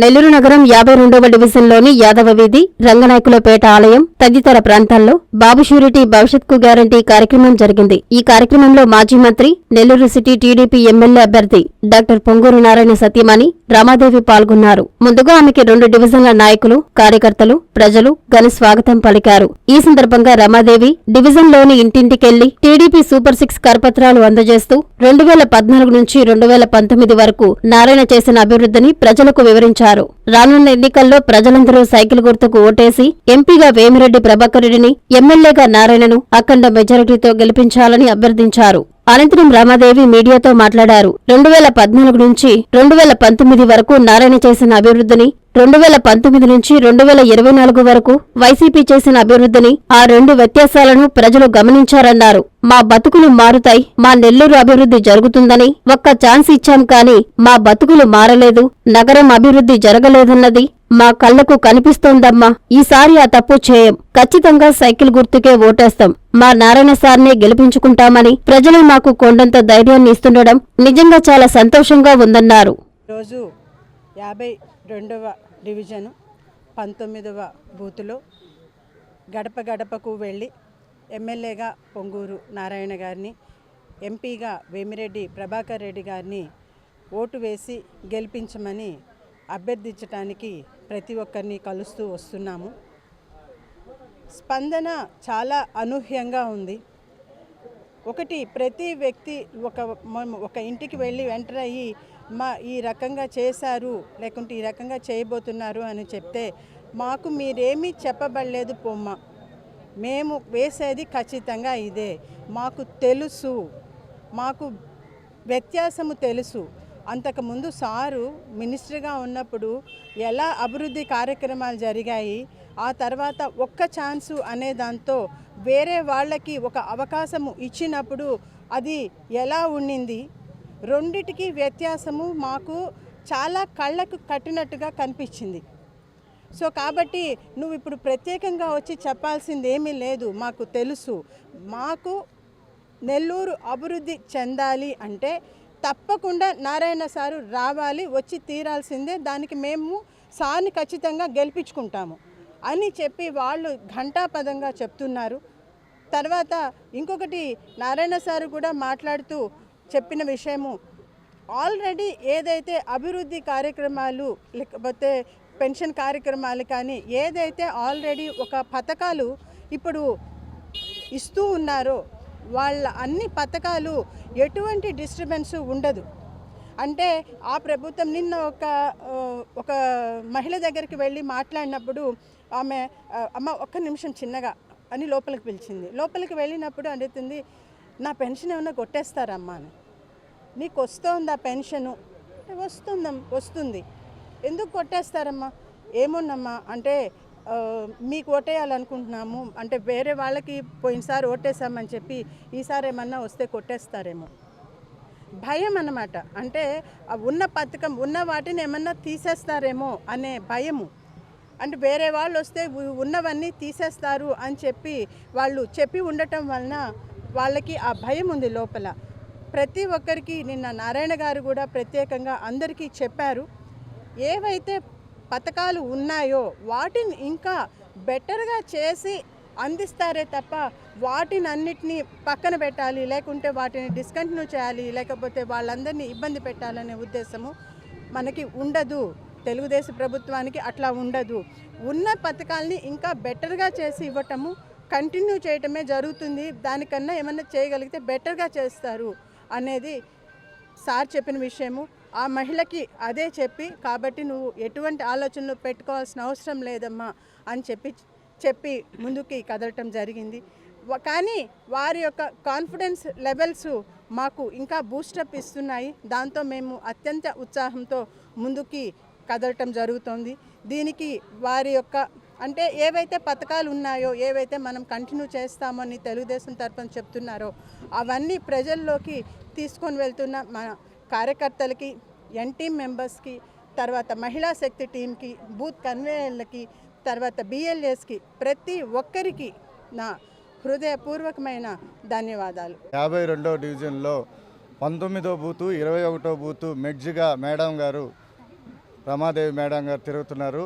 నెల్లూరు నగరం యాభై రెండవ డివిజన్లోని యాదవ వీధి రంగనాయకులపేట ఆలయం తదితర ప్రాంతాల్లో బాబు షూరిటీ భవిష్యత్కు గ్యారంటీ కార్యక్రమం జరిగింది. ఈ కార్యక్రమంలో మాజీ మంత్రి నెల్లూరు సిటీ టీడీపీ ఎమ్మెల్యే అభ్యర్థి డాక్టర్ పొంగూరు నారాయణ సత్యమణి రామాదేవి పాల్గొన్నారు. ముందుగా ఆమెకి రెండు డివిజన్ల నాయకులు కార్యకర్తలు ప్రజలు ఘన స్వాగతం పలికారు. ఈ సందర్భంగా రమాదేవి డివిజన్లోని ఇంటింటికెళ్ళి టీడీపీ సూపర్ సిక్స్ కరపత్రాలు అందజేస్తూ రెండు వేల పద్నాలుగు నుంచి రెండు వేల పంతొమ్మిది వరకు నారాయణ చేసిన అభివృద్ధిని ప్రజలకు వివరించారు. రానున్న ఎన్నికల్లో ప్రజలందరూ సైకిల్ గుర్తుకు ఓటేసి ఎంపీగా వేమిరెడ్డి ప్రభాకర్ రెడ్డిని ఎమ్మెల్యేగా నారాయణను అఖండ మెజారిటీతో గెలిపించాలని అభ్యర్థించారు. అనంతరం రామాదేవి మీడియాతో మాట్లాడారు. రెండు వేల పద్నాలుగు నుంచి రెండు వేల పంతొమ్మిది వరకు నారాయణ చేసిన అభివృద్ధిని రెండు వేల పంతొమ్మిది నుంచి రెండు వేల ఇరవై నాలుగు వరకు వైసీపీ చేసిన అభివృద్ధిని ఆ రెండు వ్యత్యాసాలను ప్రజలు గమనించారన్నారు. మా బతుకులు మారుతాయి మా నెల్లూరు అభివృద్ధి జరుగుతుందని ఒక్క ఛాన్స్ ఇచ్చాం కానీ మా బతుకులు మారలేదు నగరం అభివృద్ధి జరగలేదన్నది మా కళ్ళకు కనిపిస్తోందమ్మా. ఈసారి ఆ తప్పు చేయం. ఖచ్చితంగా సైకిల్ గుర్తుకే ఓటేస్తాం. మా నారాయణ సార్నే గెలిపించుకుంటామని ప్రజలు మాకు కొండంత ధైర్యాన్ని ఇస్తుండడం నిజంగా చాలా సంతోషంగా ఉందన్నారు. రోజు యాభై రెండవ డివిజను పంతొమ్మిదవ బూతులో గడప గడపకు వెళ్ళి ఎమ్మెల్యేగా పొంగూరు నారాయణ గారిని ఎంపీగా వేమిరెడ్డి ప్రభాకర్ రెడ్డి గారిని ఓటు వేసి గెలిపించమని అభ్యర్థించడానికి ప్రతి ఒక్కరిని కలుస్తూ వస్తున్నాము. స్పందన చాలా అనూహ్యంగా ఉంది. ఒకటి ప్రతి వ్యక్తి ఒక మ- ఒక ఇంటికి వెళ్ళి వెంటర్ అయ్యి మా ఈ రకంగా చేశారు లేకుంటే ఈ రకంగా చేయబోతున్నారు అని చెప్తే మాకు మీరేమీ చెప్పబడలేదు పొమ్మ. మేము వేసేది ఖచ్చితంగా ఇదే. మాకు తెలుసు. మాకు వ్యత్యాసము తెలుసు. అంతకుముందు సారు మినిస్టర్గా ఉన్నప్పుడు ఎలా అభివృద్ధి కార్యక్రమాలు జరిగాయి ఆ తర్వాత ఒక్క ఛాన్సు అనే దాంతో వేరే వాళ్ళకి ఒక అవకాశము ఇచ్చినప్పుడు అది ఎలా ఉండింది? రెండిటికి వ్యత్యాసము మాకు చాలా కళ్ళకు కట్టినట్టుగా కనిపించింది. సో కాబట్టి నువ్వు ఇప్పుడు ప్రత్యేకంగా వచ్చి చెప్పాల్సింది ఏమీ లేదు మాకు తెలుసు. మాకు నెల్లూరు అభివృద్ధి చెందాలి అంటే తప్పకుండా నారాయణ సారు రావాలి వచ్చి తీరాల్సిందే. దానికి మేము సార్ని ఖచ్చితంగా గెలిపించుకుంటాము అని చెప్పి వాళ్ళు ఘంటాపదంగా చెప్తున్నారు. తర్వాత ఇంకొకటి నారాయణ సారు కూడా మాట్లాడుతూ చెప్పిన విషయము ఆల్రెడీ ఏదైతే అభివృద్ధి కార్యక్రమాలు లేకపోతే పెన్షన్ కార్యక్రమాలు కానీ ఏదైతే ఆల్రెడీ ఒక పథకాలు ఇప్పుడు ఇస్తూ ఉన్నారో వాళ్ళ అన్ని పథకాలు ఎటువంటి డిస్టర్బెన్స్ ఉండదు. అంటే ఆ ప్రభుత్వం నిన్న ఒక ఒక మహిళ దగ్గరికి వెళ్ళి మాట్లాడినప్పుడు ఆమె అమ్మ ఒక్క నిమిషం చిన్నగా అని లోపలికి పిలిచింది. లోపలికి వెళ్ళినప్పుడు అడుగుతుంది నా పెన్షన్ ఏమైనా కొట్టేస్తారమ్మా అని. నీకు వస్తుందా పెన్షను? వస్తుందమ్ వస్తుంది. ఎందుకు కొట్టేస్తారమ్మా? ఏమున్నమ్మా అంటే మీకు ఓటేయాలనుకుంటున్నాము అంటే వేరే వాళ్ళకి పోయినసారి ఓటేసామని చెప్పి ఈసారి ఏమన్నా వస్తే కొట్టేస్తారేమో. భయం అన్నమాట. అంటే ఉన్న పథకం ఉన్న వాటిని ఏమన్నా తీసేస్తారేమో అనే భయము. అంటే వేరే వాళ్ళు వస్తే ఉన్నవన్నీ తీసేస్తారు అని చెప్పి వాళ్ళు చెప్పి ఉండటం వలన వాళ్ళకి ఆ భయం ఉంది లోపల. ప్రతి ఒక్కరికి నిన్న నారాయణ గారు కూడా ప్రత్యేకంగా అందరికీ చెప్పారు. ఏవైతే పథకాలు ఉన్నాయో వాటిని ఇంకా బెటర్గా చేసి అందిస్తారే తప్ప వాటిని అన్నిటినీ పక్కన పెట్టాలి లేకుంటే వాటిని డిస్కంటిన్యూ చేయాలి లేకపోతే వాళ్ళందరినీ ఇబ్బంది పెట్టాలనే ఉద్దేశము మనకి ఉండదు. తెలుగుదేశం ప్రభుత్వానికి అట్లా ఉండదు. ఉన్న పథకాల్ని ఇంకా బెటర్గా చేసి ఇవ్వటము కంటిన్యూ చేయటమే జరుగుతుంది. దానికన్నా ఏమన్నా చేయగలిగితే బెటర్గా చేస్తారు అనేది సార్ చెప్పిన విషయము. ఆ మహిళకి అదే చెప్పి కాబట్టి నువ్వు ఎటువంటి ఆలోచనలు పెట్టుకోవాల్సిన అవసరం లేదమ్మా అని చెప్పి చెప్పి ముందుకి కదలటం జరిగింది. కానీ వారి యొక్క కాన్ఫిడెన్స్ లెవెల్స్ మాకు ఇంకా బూస్టప్ ఇస్తున్నాయి. దాంతో మేము అత్యంత ఉత్సాహంతో ముందుకి కదలటం జరుగుతోంది. దీనికి వారి యొక్క అంటే ఏవైతే పథకాలు ఉన్నాయో ఏవైతే మనం కంటిన్యూ చేస్తామని తెలుగుదేశం తరఫున చెప్తున్నారో అవన్నీ ప్రజల్లోకి తీసుకొని వెళ్తున్న మన కార్యకర్తలకి ఎన్టీమ్ మెంబర్స్కి తర్వాత మహిళా శక్తి టీంకి బూత్ కన్వీనర్లకి తర్వాత బిఎల్ఎస్కి ప్రతి ఒక్కరికి నా హృదయపూర్వకమైన ధన్యవాదాలు. యాభై రెండో డివిజన్లో పంతొమ్మిదో బూతు ఇరవై ఒకటో బూతు మెడ్జిగా మేడం గారు రమాదేవి మేడం గారు తిరుగుతున్నారు.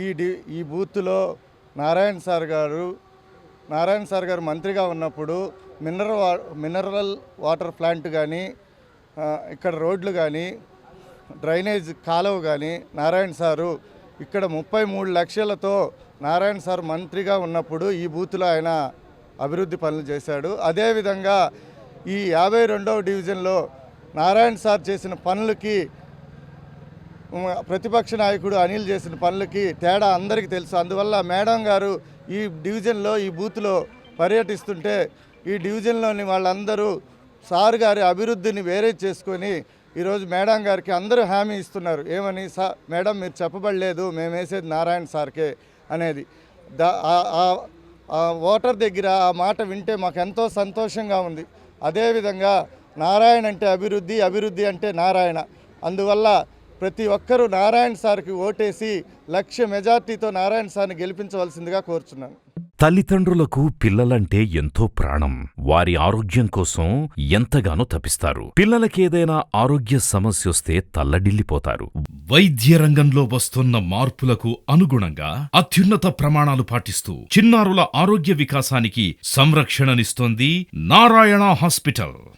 ఈ డి ఈ బూత్లో నారాయణ సార్ గారు నారాయణ సార్ గారు మంత్రిగా ఉన్నప్పుడు మినరల్ వా మినరల్ వాటర్ ప్లాంట్ కానీ ఇక్కడ రోడ్లు కానీ డ్రైనేజ్ కాలువ కానీ నారాయణ సారు ఇక్కడ ముప్పై మూడు లక్షలతో నారాయణ సార్ మంత్రిగా ఉన్నప్పుడు ఈ బూత్లో ఆయన అభివృద్ధి పనులు చేశాడు. అదేవిధంగా ఈ యాభై రెండవ డివిజన్లో నారాయణ సార్ చేసిన పనులకి ప్రతిపక్ష నాయకుడు అనిల్ చేసిన పనులకి తేడా అందరికీ తెలుసు. అందువల్ల మేడం గారు ఈ డివిజన్లో ఈ బూత్లో పర్యటిస్తుంటే ఈ డివిజన్లోని వాళ్ళందరూ సార్ గారి అభివృద్ధిని వేరే చేసుకొని ఈరోజు మేడం గారికి అందరూ హామీ ఇస్తున్నారు. ఏమని? సా మేడం మీరు చెప్పబడలేదు మేము వేసేది నారాయణ సార్కే అనేది. దా ఓటర్ దగ్గర ఆ మాట వింటే మాకు ఎంతో సంతోషంగా ఉంది. అదేవిధంగా నారాయణ అంటే అభివృద్ధి అభివృద్ధి అంటే నారాయణ. అందువల్ల ప్రతి ఒక్కరూ నారాయణ సార్కి ఓటేసి లక్ష మెజార్టీతో నారాయణ సార్ని గెలిపించవలసిందిగా కోరుచున్నాను. తల్లిదండ్రులకు పిల్లలంటే ఎంతో ప్రాణం. వారి ఆరోగ్యం కోసం ఎంతగానో తపిస్తారు. పిల్లలకేదైనా ఆరోగ్య సమస్యొస్తే తల్లడిల్లిపోతారు. వైద్య రంగంలో వస్తున్న మార్పులకు అనుగుణంగా అత్యున్నత ప్రమాణాలు పాటిస్తూ చిన్నారుల ఆరోగ్య వికాసానికి సంరక్షణనిస్తోంది నారాయణ హాస్పిటల్.